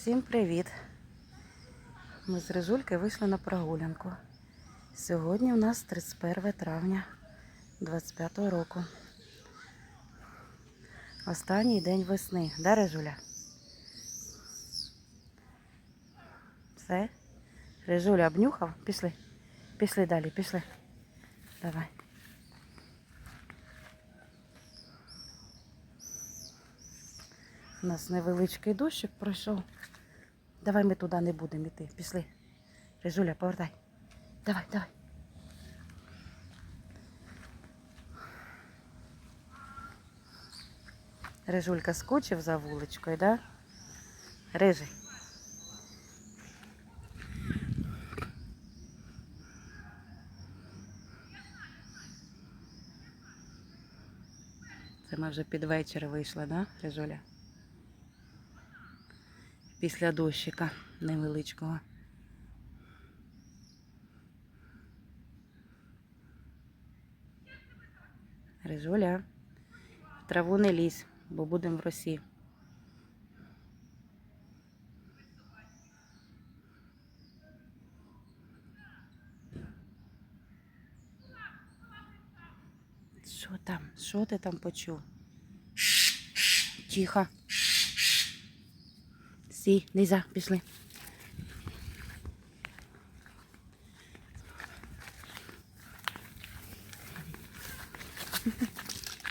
Всім привіт! Ми з Рижульки вийшли на прогулянку. Сьогодні у нас 31 травня 25 року. Останній день весни. Да, Рижуля? Все? Рижуля обнюхав? Пішли. Пішли далі, пішли. Давай. У нас невеличкий дощик пройшов. Давай ми туди не будемо йти. Пішли. Рижуля, повертай. Давай, давай. Рижулька скочив за вуличкою, да? Рижий. Це ми вже під вечір вийшли, да, Рижуля? Після дощика невеличкого. Рижуля, в траву не лізь, бо будемо в росі. Що там? Що ти там почув? Тихо. Сі, нельзя, пішли.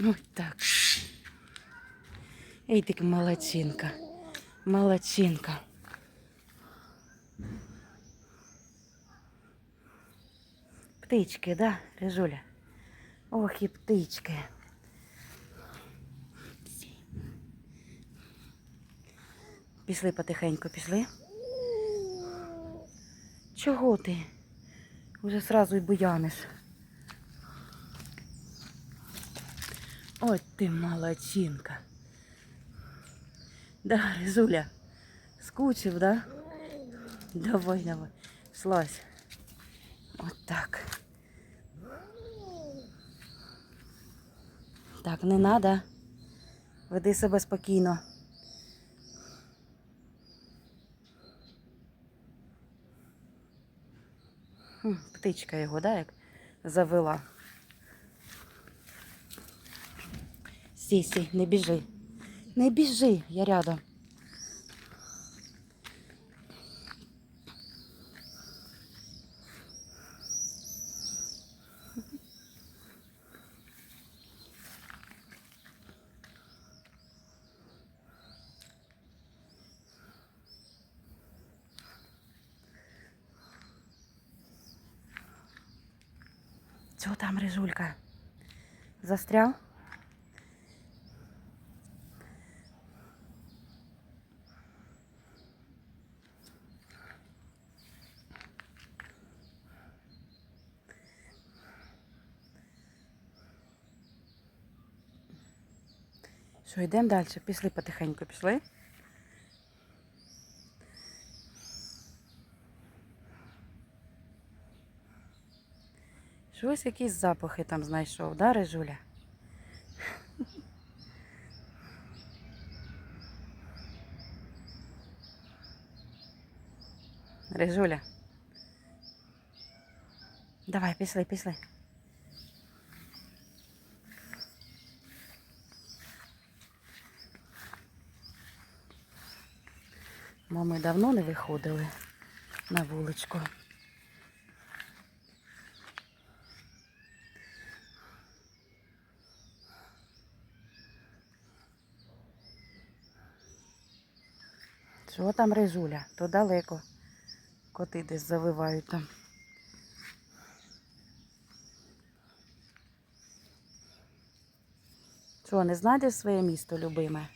Ось так. Ей, ти молодчинка. Молодчинка. Птички, да, Рижуля? Ох і птички. Пішли потихеньку, пішли. Чого ти? Уже сразу й буяниш. Ой ти молодчинка. Да, Ризуля, скучив, да? Давай, давай, слазь. От так. Так, не надо. Веди себе спокійно. Птичка його, да, як завела. Сісі, не біжи. Не біжи, я рядом. Чого там, Рижулька? Застряв? Що, йдемо далі? Пішли потихеньку, пішли. Щось якісь запахи там знайшов, да, Рижуля? Рижуля. Давай, пішли, пішли. Мами давно не виходили на вуличку. Що там рижуля? То далеко. Коти десь завивають там. Що, не знайдеш своє місто любиме?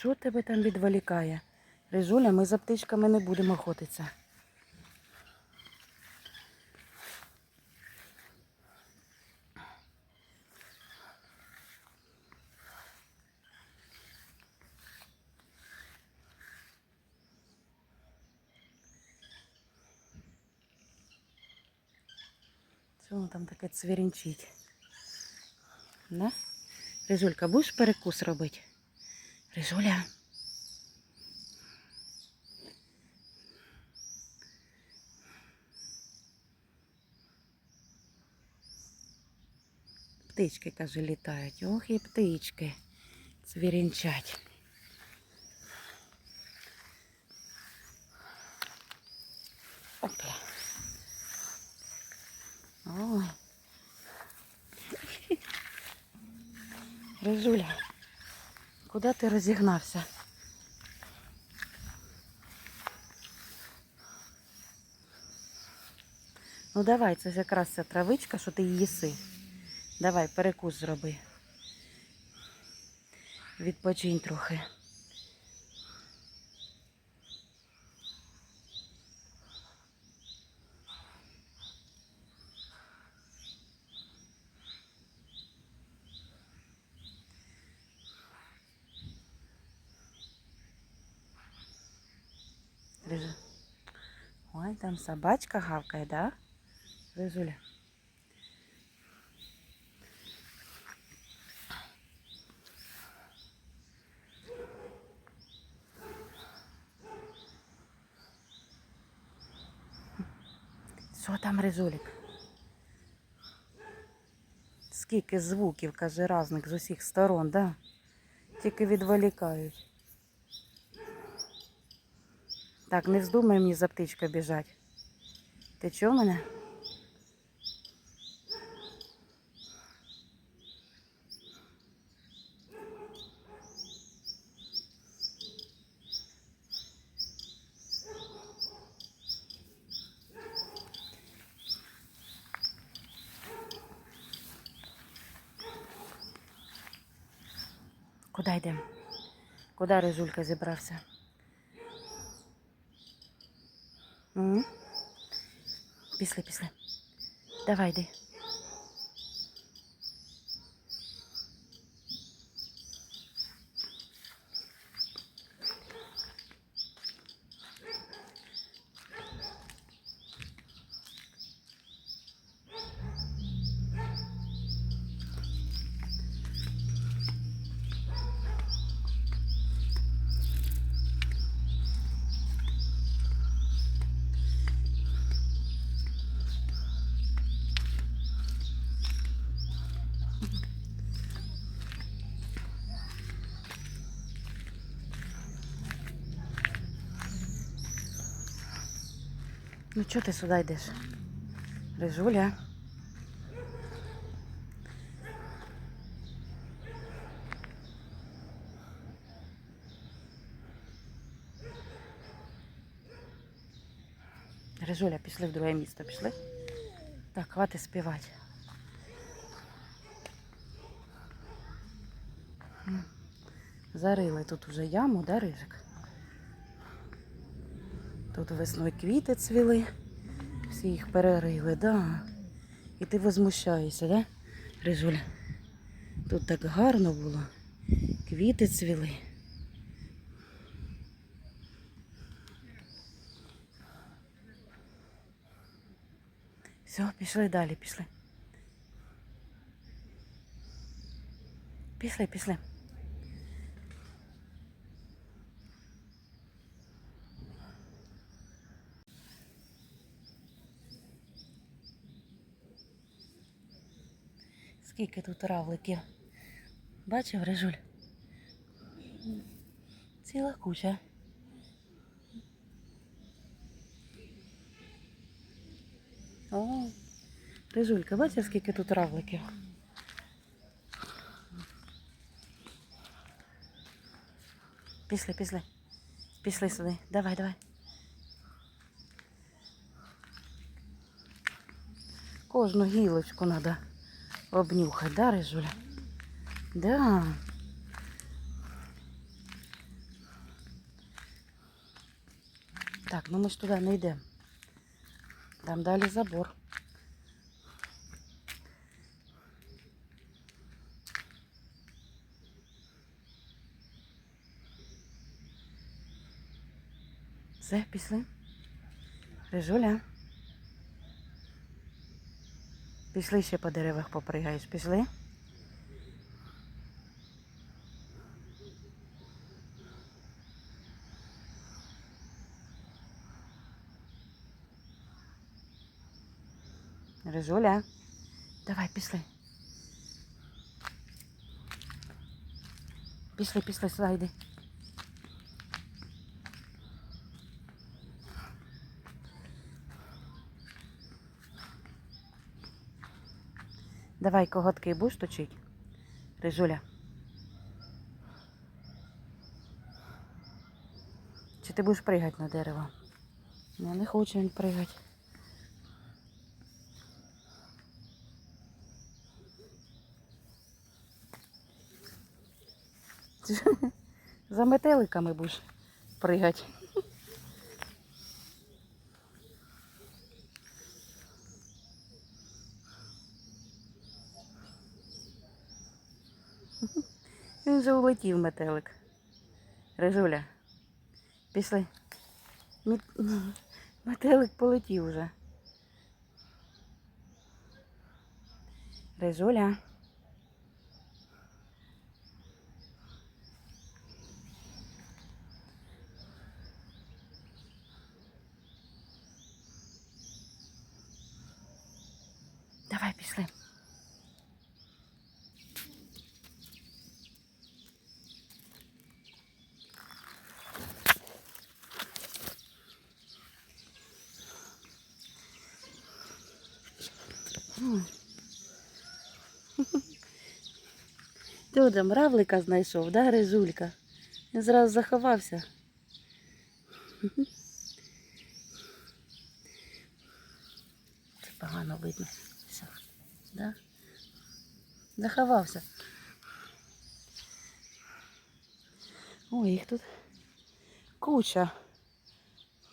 Що тебе там відволікає? Рижуля, ми за птичками не будемо охотитися. Що там таке цвірінчить? Да? Рижулька, будеш перекус робити? Рижуля. Птички, каже, літають. Ох і птички. Цвірінчать. Ой. Рижуля, куди ти розігнався? Ну давай, це ж якраз ця травичка, що ти її їси. Давай, перекус зроби. Відпочинь трохи. Рижу. Ой, там собачка гавкає, да? Рижуля. Що там Рижулік? Скільки звуків, каже, разних з усіх сторон, да? Тільки відволікають. Так, не вздумай мені за птичкою біжать. Ти чого мене? Куди йдемо? Куди Рижулька зібрався? Пішли, пішли. Давай йди. Ну чого ти сюди йдеш? Рижуля. Рижуля, пішли в друге місто, пішли. Так, хватить співати. Зарили тут уже яму, да, Рижик? Тут весною квіти цвіли, всі їх перерили, да. І ти возмущаєшся, да, Рижуля? Тут так гарно було. Квіти цвіли. Все, пішли далі, пішли. Пішли, пішли. Скільки тут равликів. Бачив, Рижуль? Ціла куча. О, Рижулька, бачив, скільки тут равликів? Пішли, пішли. Пішли сюди. Давай, давай. Кожну гілочку треба обнюхать, да, Рижуля? Да. Так, ну ми ж туди не йдемо. Там далі забор. Все, пішли. Рижуля. Пішли ще по деревах попригаєш. Пішли? Рижуля, давай, пішли. Пішли, пішли, сюди Давай коготки будеш точить? Рижуля. Чи ти будеш пригати на дерево? Я не хочу він пригати. За метеликами будеш пригати. Він вже улетів метелик. Рижуля. Пішли. Мет- Метелик полетів вже. Рижуля. Давай пішли. Ой. Ти там равлика знайшов, да, Рижулька? Він зразу заховався. Це погано видно. Все. Да? Заховався. Ой, їх тут куча.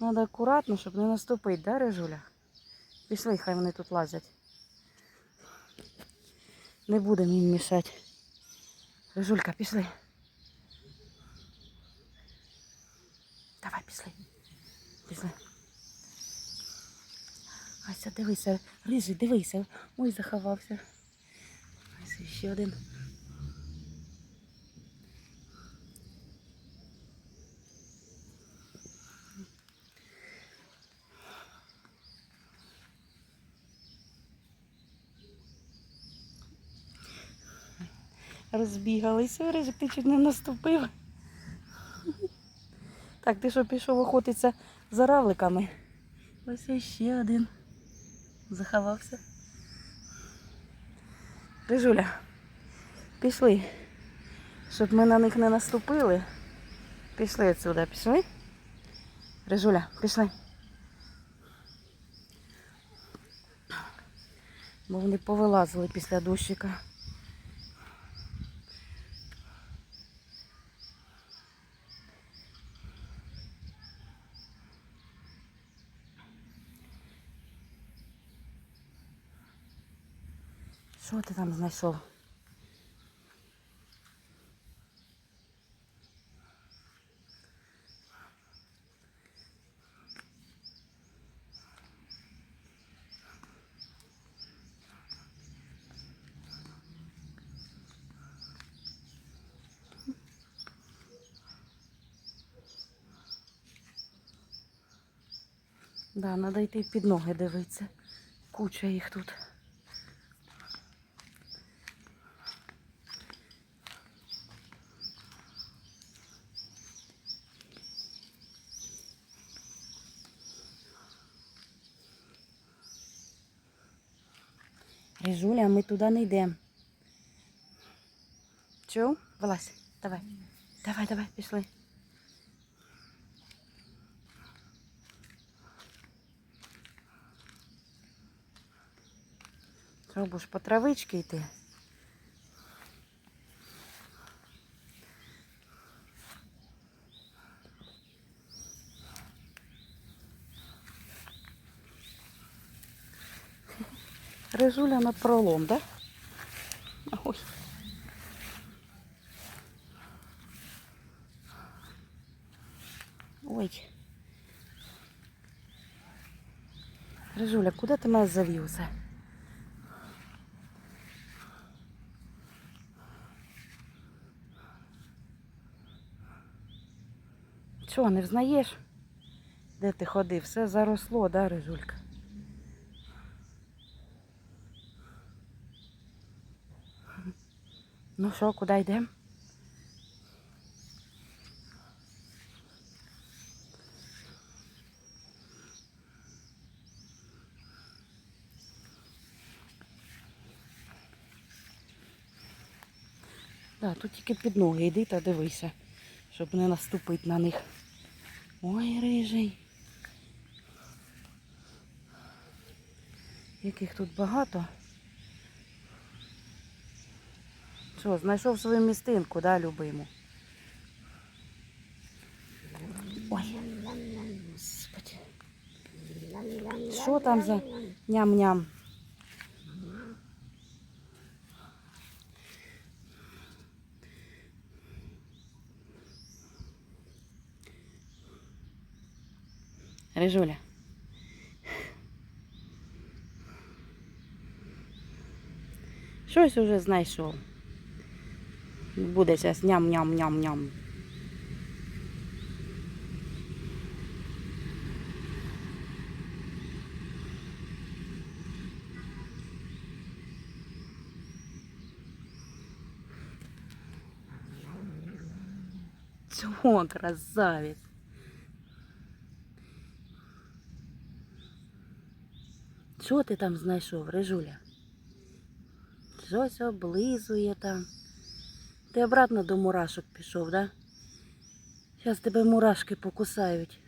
Надо акуратно, щоб не наступити, да, Рижуля? Пішли, хай вони тут лазять. Не будемо їм мішати. Рижулька, пішли. Давай, пішли. Пішли. Ася, дивися, рижий, дивися. Ой, заховався. Ось ще один. Розбігалися, Рижик, ти чуть не наступив. Так, ти що пішов охотитися за равликами? Ось ще один. Заховався. Рижуля, пішли. Щоб ми на них не наступили. Пішли відсюди, пішли. Рижуля, пішли. Бо вони повилазили після дощика. Що ти там знайшов? Да, треба йти під ноги дивитися. Куча їх тут. Рижуля, ми туди не йдемо. Чув? Вилазь, давай. Давай, давай, пішли. Що будеш по травички йти? Рижуля на пролом, так? Да? Ой. Ой. Рижуля, куди ти мене завівся? Чого, не взнаєш? Де ти ходив? Все заросло, да, Рижулька? Ну що, куди йдемо? Да, тут тільки під ноги йди та дивися, щоб не наступити на них. Ой, рижий. Яких тут багато. Що, знайшов свою містинку, да, любиму? Ой. Що там за ням-ням? Рижуля. Щось уже знайшов. Буде зараз ням-ням-ням-ням. Чого, красавець? Що ти там знайшов, Рижуля? Щось облизує там. Ти обратно до мурашок пішов, да? Зараз тебе мурашки покусають.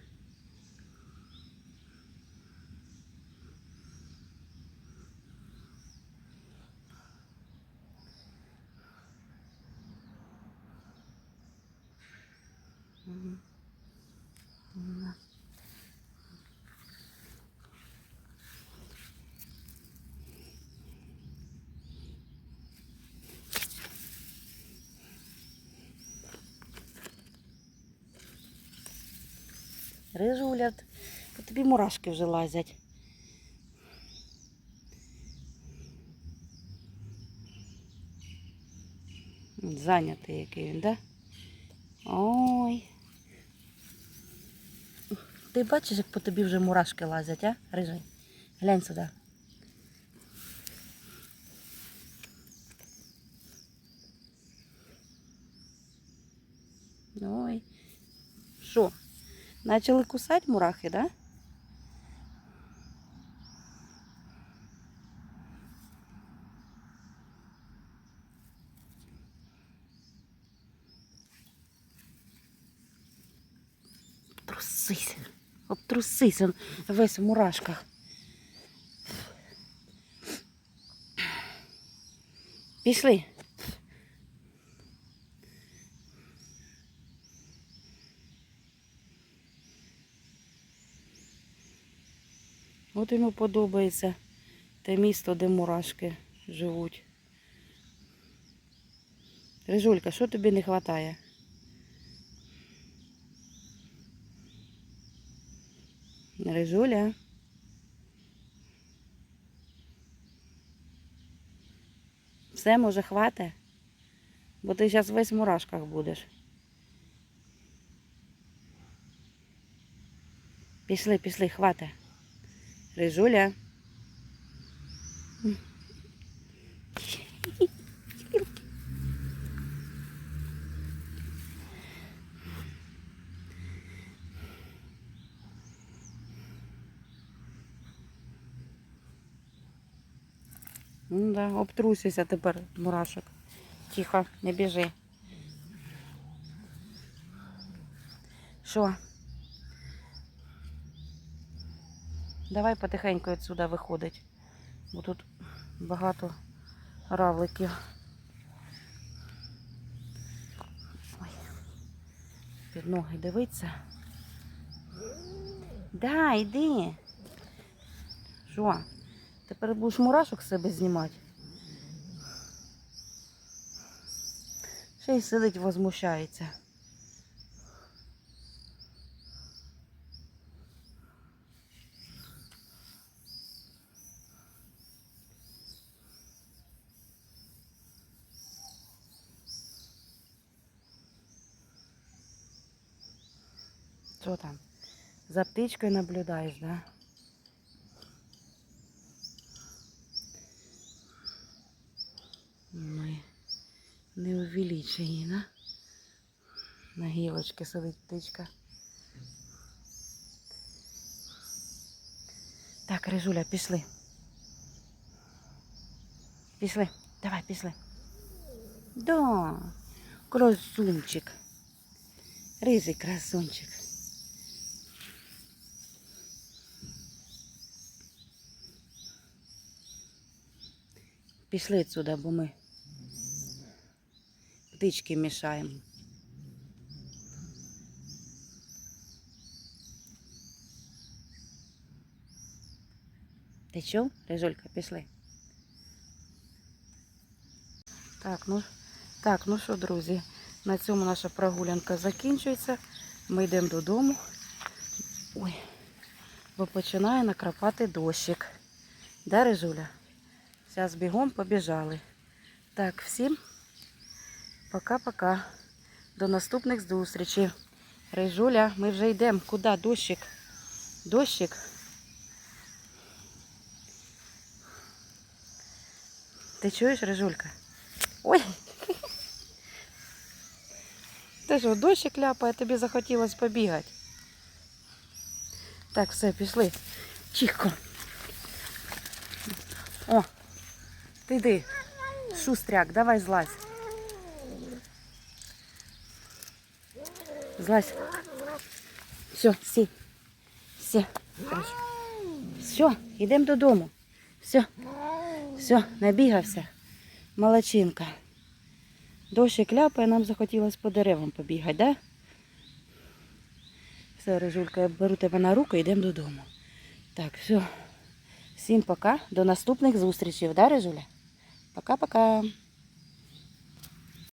Рижуля, по тобі мурашки вже лазять. Зайнятий який він, да? Ой. Ти бачиш, як по тобі вже мурашки лазять, а? Рижий? Глянь сюди. Ой. Що? Начали кусати мурахи, да? Трусися. Обтрусися весь в мурашках. Пішли. От йому подобається те місто, де мурашки живуть. Рижулька, що тобі не вистачає? Рижуля. Все, може, хватить? Бо ти зараз весь в мурашках будеш. Пішли, пішли, хватить. Рижуля. Ну да, обтрусися тепер, мурашок. Тихо, не біжи. Що? Давай потихеньку відсюди виходить. Бо тут багато равликів. Ой. Під ноги дивиться. Да, йди. Що? Тепер будеш мурашок з себе знімати. Ще й сидить, возмущається. Що там? За птичкою наблюдаєш, да? Ми не увеличені, да? На гілочці сидить птичка. Так, Рижуля, пішли. Пішли. Давай, пішли. Да, красунчик. Рижий красунчик. Пішли отсюда, бо ми птички мішаємо. Ти чув? Рижулька, пішли. Так, ну, так, ну що, друзі, на цьому наша прогулянка закінчується. Ми йдемо додому. Ой, бо починає накрапати дощик. Да, Рижуля? Зараз бігом побіжали. Так, всім пока-пока. До наступних зустрічей. Рижуля, ми вже йдемо. Куди? Дощик? Дощик. Ти чуєш, Рижулька? Ой. Ти що, дощик ляпає, тобі захотілося побігати. Так, все, пішли. Тихо. О, ти йди. Шустряк, давай злазь. Злазь. Все, сі. Все. Все, йдемо додому. Все. Все, набігався. Молодчинка. Дощик ляпає, нам захотілося по деревам побігати, да? Все, Рижулька, я беру тебе на руку і йдемо додому. Так, все. Всім пока. До наступних зустрічей, да, Рижуля? Пока-пока.